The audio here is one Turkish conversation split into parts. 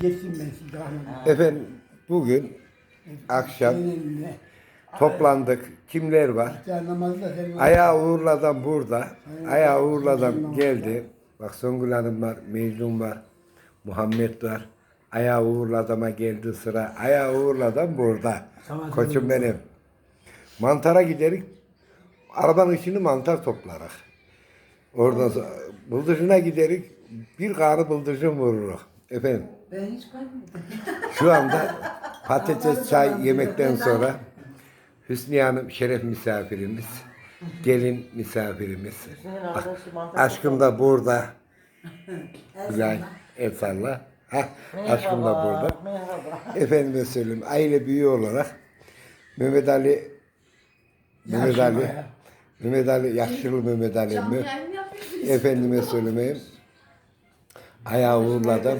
geçtim ben daha. Efendim bugün akşam toplandık. Kimler var? İftihar namazı da senin Ayağı Uğurla'dan burada. Ayağı Uğurla'dan geldi. Bak Songül Hanım var, Mecnun var, Muhammed var. Ayağı Uğurla'dama geldi sıra. Ayağı Uğurla'dan burada. Tamam, Koçum benim. Mantara giderik. Arabanın içini mantar toplarak. Oradan sonra bıldırcına giderik. Bir kanı bıldırcın vururuz. Efendim Ben hiç koymadım. şu anda patates çay yemekten sonra Hüsniye Hanım şeref misafirimiz. Gelin misafirimiz. Aşkım da burada. Güzel. El salla. Hah, aşkım da burada. Merhaba. Efendime söyleyeyim aile büyüğü olarak Mehmet Ali Mehmet Ali Mehmet Ali yaşlı Mehmet Ali mi? Efendime söylemeyeyim. Ayağı uğurladım.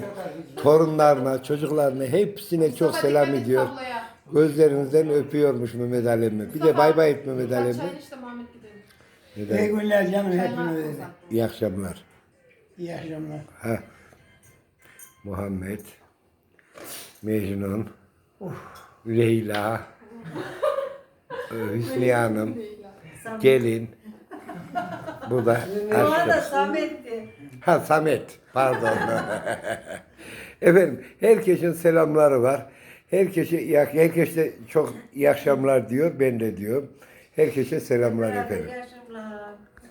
Torunlarına, çocuklarına hepsine çok selam ediyor. Gözlerinizden öpüyormuş Mehmet Ali mi? Bir de bay bay et Mehmet Ali mi? Çayın işte Muhammed gidelim. Neden? İyi günler canım hepinize. İyi akşamlar. İyi akşamlar. Ha. Muhammed, Mecnun, Leyla, Hüsniye Hanım, gelin. Bu da Bu arada aşkım. Samet'ti. Ha Samet, pardon. Efendim, herkesin selamları var. Herkese iyi, herkese çok iyi akşamlar diyor, ben de diyorum. Herkese selamlar efendim. Gerçi